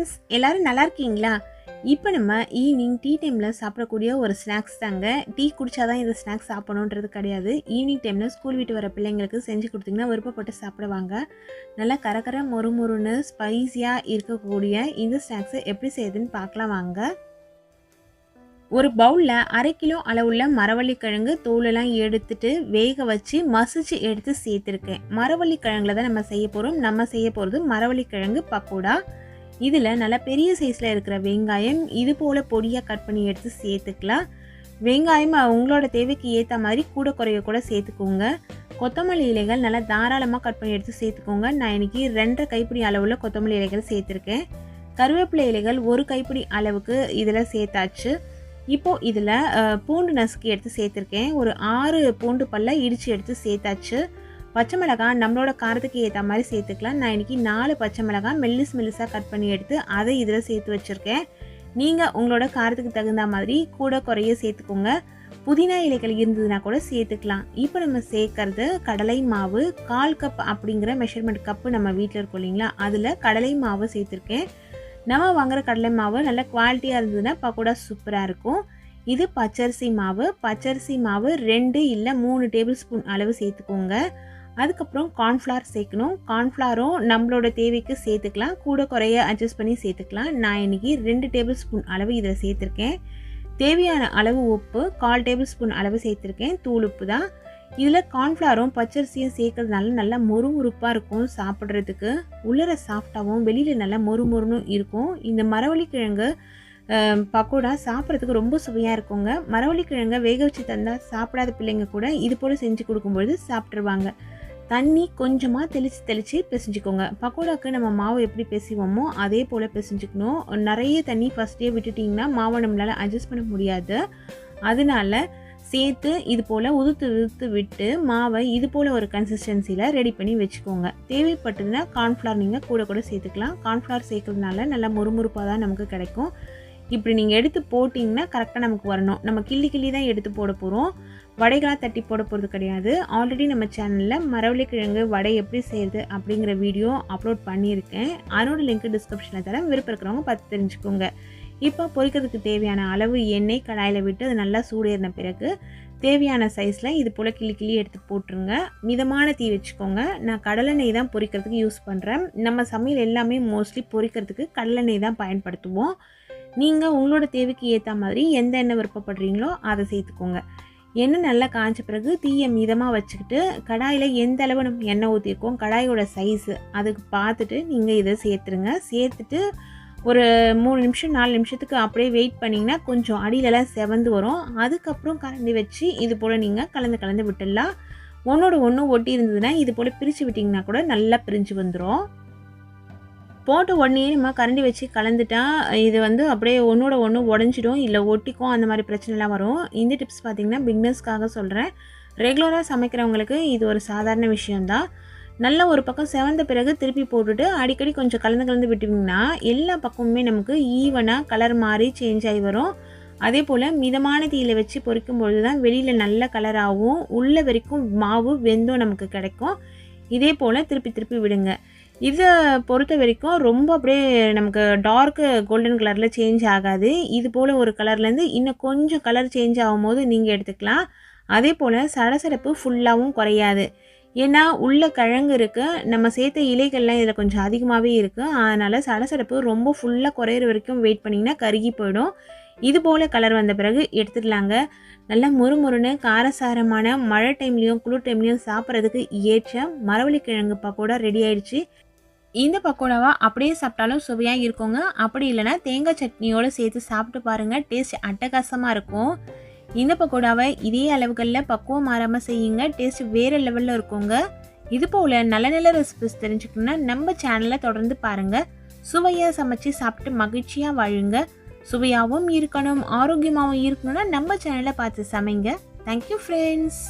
Friends எல்லோரும் நல்லா இருக்கீங்களா? இப்போ நம்ம ஈவினிங் டீ டைமில் சாப்பிடக்கூடிய ஒரு ஸ்நாக்ஸ் தாங்க. டீ குடிச்சாதான் இந்த ஸ்நாக்ஸ் சாப்பிடணுன்றது கிடையாது. ஈவினிங் டைமில் ஸ்கூல் விட்டு வர பிள்ளைங்களுக்கு செஞ்சு கொடுத்தீங்கன்னா விருப்பப்பட்டு சாப்பிடுவாங்க. நல்லா கரகர மொறு மொறுன்னு ஸ்பைஸியாக இருக்கக்கூடிய இந்த ஸ்நாக்ஸை எப்படி செய்யுதுன்னு பார்க்கலாம் வாங்க. ஒரு பவுலில் அரை கிலோ அளவுள்ள மரவள்ளி கிழங்கு தோலெல்லாம் எடுத்துட்டு வேக வச்சு மசிச்சு எடுத்து சேர்த்துருக்கேன். மரவள்ளி கிழங்குல தான் நம்ம செய்ய போகிறோம் நம்ம செய்ய போகிறது மரவள்ளி கிழங்கு பக்கோடா. இதில் நல்லா பெரிய சைஸில் இருக்கிற வெங்காயம் இது போல் பொடியாக கட் பண்ணி எடுத்து சேர்த்துக்கலாம். வெங்காயம் உங்களோட தேவைக்கு ஏற்ற மாதிரி கூட குறைய கூட சேர்த்துக்கோங்க. கொத்தமல்லி இலைகள் நல்லா தாராளமாக கட் பண்ணி எடுத்து சேர்த்துக்கோங்க. நான் இன்னைக்கு ரெண்டரை கைப்பிடி அளவில் கொத்தமல்லி இலைகள் சேர்த்துருக்கேன். கருவேப்பிலை இலைகள் ஒரு கைப்பிடி அளவுக்கு இதில் சேர்த்தாச்சு. இப்போது இதில் பூண்டு நசுக்கி எடுத்து சேர்த்துருக்கேன். ஒரு ஆறு பூண்டு பல்ல இடித்து எடுத்து சேர்த்தாச்சு. பச்சை மிளகாய் நம்மளோட காரத்துக்கு ஏற்ற மாதிரி சேர்த்துக்கலாம். நான் இன்றைக்கி நாலு பச்சை மிளகாய் மெல்லிஸ் மெல்லிஸாக கட் பண்ணி எடுத்து அதை இதில் சேர்த்து வச்சுருக்கேன். நீங்கள் உங்களோட காரத்துக்கு தகுந்த மாதிரி கூட குறைய சேர்த்துக்கோங்க. புதினா இலைகள் இருந்ததுன்னா கூட சேர்த்துக்கலாம். இப்போ நம்ம சேர்க்கறது கடலை மாவு கால் கப் அப்படிங்கிற மெஷர்மெண்ட் கப்பு நம்ம வீட்டில் இருக்கோம் இல்லைங்களா? அதில் கடலை மாவு சேர்த்துருக்கேன். நம்ம வாங்குற கடலை மாவு நல்ல குவாலிட்டியாக இருந்ததுன்னா பக்கோடா சூப்பராக இருக்கும். இது பச்சரிசி மாவு. பச்சரிசி மாவு ரெண்டு இல்லை மூணு டேபிள் ஸ்பூன் அளவு சேர்த்துக்கோங்க. அதுக்கப்புறம் கார்ன்ஃப்ளார் சேர்க்கணும். கார்ன்ஃப்ளாரும் நம்மளோட தேவைக்கு சேர்த்துக்கலாம். கூட குறைய அட்ஜஸ்ட் பண்ணி சேர்த்துக்கலாம். நான் இன்றைக்கி ரெண்டு டேபிள் ஸ்பூன் அளவு இதில் சேர்த்துருக்கேன். தேவையான அளவு உப்பு கால் டேபிள் ஸ்பூன் அளவு சேர்த்துருக்கேன். தூள் உப்பு தான். இதில் கார்ன்ஃப்ளாரும் பச்சரிசியும் சேர்க்கறதுனால நல்லா மொறுமுறுப்பாக இருக்கும் சாப்பிட்றதுக்கு. உள்ளர சாஃப்டாகவும் வெளியில் நல்லா மொறுமொறுன்னு இருக்கும். இந்த மரவள்ளி கிழங்கு பக்கோடா சாப்பிட்றதுக்கு ரொம்ப சுவையாக இருக்குங்க. மரவள்ளி கிழங்கை வேக வச்சு தந்தால் சாப்பிடாத பிள்ளைங்க கூட இது போல் செஞ்சு கொடுக்கும்பொழுது சாப்பிட்ருவாங்க தண்ணி கொஞ்சமாக தெளித்து தெளித்து பிசைஞ்சுக்கோங்க. பக்கோடாக்கு நம்ம மாவு எப்படி பிசைவோமோ அதே போல் பிசைஞ்சுக்கணும். நிறைய தண்ணி ஃபஸ்ட்டே விட்டுட்டிங்கன்னா மாவை நம்மளால் அட்ஜஸ்ட் பண்ண முடியாது. அதனால சேர்த்து இது போல் உதுத்து உதுத்து விட்டு மாவை இது போல் ஒரு கன்சிஸ்டன்சியில் ரெடி பண்ணி வச்சுக்கோங்க. தேவைப்பட்டதுன்னா கார்ன்ஃப்ளவர் நீங்கள் கூட கூட சேர்த்துக்கலாம். கார்ன்ஃப்ளவர் சேர்க்கறதுனால நல்லா முறுமுறுப்பாக தான் நமக்கு கிடைக்கும். இப்படி நீங்கள் எடுத்து போட்டிங்கன்னா கரெக்டாக நமக்கு வரணும். நம்ம கிள்ளி கிள்ளி தான் எடுத்து போட போகிறோம் வடைகளாக தட்டி போட போகிறது கிடையாது. ஆல்ரெடி நம்ம சேனலில் மரவள்ளி கிழங்கு வடை எப்படி செய்யுது அப்படிங்கிற வீடியோ அப்லோட் பண்ணியிருக்கேன். அதனோட லிங்க் டிஸ்கிரிப்ஷனில் தரேன். விருப்பம் இருக்கிறவங்க பார்த்து தெரிஞ்சுக்கோங்க. இப்போ பொரிக்கிறதுக்கு தேவையான அளவு எண்ணெய் கடாயில் விட்டு அது நல்லா சூடேறின பிறகு தேவையான சைஸில் இது போல் கிளி கிளி எடுத்து போட்டுருங்க. மிதமான தீ வச்சுக்கோங்க. நான் கடலெண்ணெய் தான் பொரிக்கிறதுக்கு யூஸ் பண்ணுறேன் நம்ம சமையல் எல்லாமே மோஸ்ட்லி பொரிக்கிறதுக்கு கடலெண்ணெய் தான் பயன்படுத்துவோம். நீங்கள் உங்களோட தேவைக்கு ஏற்ற மாதிரி எந்த எண்ணெய் விருப்பப்படுறீங்களோ அதை சேர்த்துக்கோங்க. எண்ணெய் நல்லா காய்ச்ச பிறகு தீயை மிதமாக வச்சுக்கிட்டு கடாயில் எந்த அளவு நம்ம எண்ணெய் ஊற்றிருக்கோம் கடாயோட சைஸு அதுக்கு பார்த்துட்டு நீங்கள் இதை சேர்த்துருங்க. சேர்த்துட்டு ஒரு மூணு நிமிஷம் நாலு நிமிஷத்துக்கு அப்படியே வெயிட் பண்ணிங்கன்னா கொஞ்சம் அடியிலலாம் செவந்து வரும். அதுக்கப்புறம் கரண்டி வச்சு இது போல் நீங்கள் கலந்து கலந்து விட்டுடலாம். ஒன்றோட ஒன்று ஒட்டி இருந்ததுன்னா இது போல் பிரித்து விட்டிங்கன்னா கூட நல்லா பிரிஞ்சு வந்துடும் போட்ட உடனே நம்ம கரண்டி வச்சு கலந்துட்டா இது வந்து அப்படியே ஒன்றோட ஒன்று உடஞ்சிடும். இல்லை ஒட்டிக்கும் அந்த மாதிரி பிரச்சனைலாம் வரும். இந்த டிப்ஸ் பார்த்திங்கன்னா பிக்னஸ்க்காக சொல்கிறேன் ரெகுலராக சமைக்கிறவங்களுக்கு இது ஒரு சாதாரண விஷயந்தான் நல்ல ஒரு பக்கம் செவந்த பிறகு திருப்பி போட்டுட்டு அடிக்கடி கொஞ்சம் கலந்து கலந்து விட்டிங்கன்னா எல்லா பக்கமுமே நமக்கு ஈவனாக கலர் மாறி சேஞ்ச் ஆகி வரும். அதே போல் மிதமான தீயில் வச்சு பொறிக்கும் பொழுது தான் வெளியில் நல்ல கலராகவும் உள்ள வரைக்கும் மாவு வெந்தும் நமக்கு கிடைக்கும். இதே போல் திருப்பி திருப்பி விடுங்க. இதை பொறுத்த வரைக்கும் ரொம்ப அப்படியே நமக்கு டார்க்கு கோல்டன் கலரில் சேஞ்ச் ஆகாது. இது போல் ஒரு கலர்லேருந்து இன்னும் கொஞ்சம் கலர் சேஞ்ச் ஆகும்போது நீங்கள் எடுத்துக்கலாம். அதே போல் சடசடப்பு ஃபுல்லாகவும் குறையாது. ஏன்னா உள்ள கிழங்கு இருக்குது நம்ம சேர்த்த இலைகள்லாம் இதில் கொஞ்சம் அதிகமாகவே இருக்குது அதனால் சடசடப்பு ரொம்ப ஃபுல்லாக குறையிற வரைக்கும் வெயிட் பண்ணிங்கன்னா கருகி போயிடும். இது போல் கலர் வந்த பிறகு எடுத்துடலாங்க. நல்லா முறுமுறுன்னு காரசாரமான மழை டைம்லேயும் குளிர் டைம்லேயும் சாப்பிட்றதுக்கு ஏற்ற மரவள்ளி கிழங்கு பக்கோடா ரெடி ஆயிடுச்சு. இந்த பக்கோடாவை அப்படியே சாப்பிட்டாலும் சுவையாக இருக்குங்க. அப்படி இல்லைன்னா தேங்காய் சட்னியோடு சேர்த்து சாப்பிட்டு பாருங்கள் டேஸ்ட் அட்டகாசமாக இருக்கும். இந்த பக்கோடாவை இதே அளவுகளில் பக்குவம் மாறாமல் செய்யுங்க. டேஸ்ட் வேறு லெவலில் இருக்குங்க. இது போல் நல்ல நல்ல ரெசிபிஸ் தெரிஞ்சுக்கணுன்னா நம்ம சேனலில் தொடர்ந்து பாருங்கள் சுவையாக சமைச்சு சாப்பிட்டு மகிழ்ச்சியாக வாழுங்க. சுவையாகவும் இருக்கணும் ஆரோக்கியமாகவும் இருக்கணும்னா நம்ம சேனலை பார்த்து சமைங்க. Thank you friends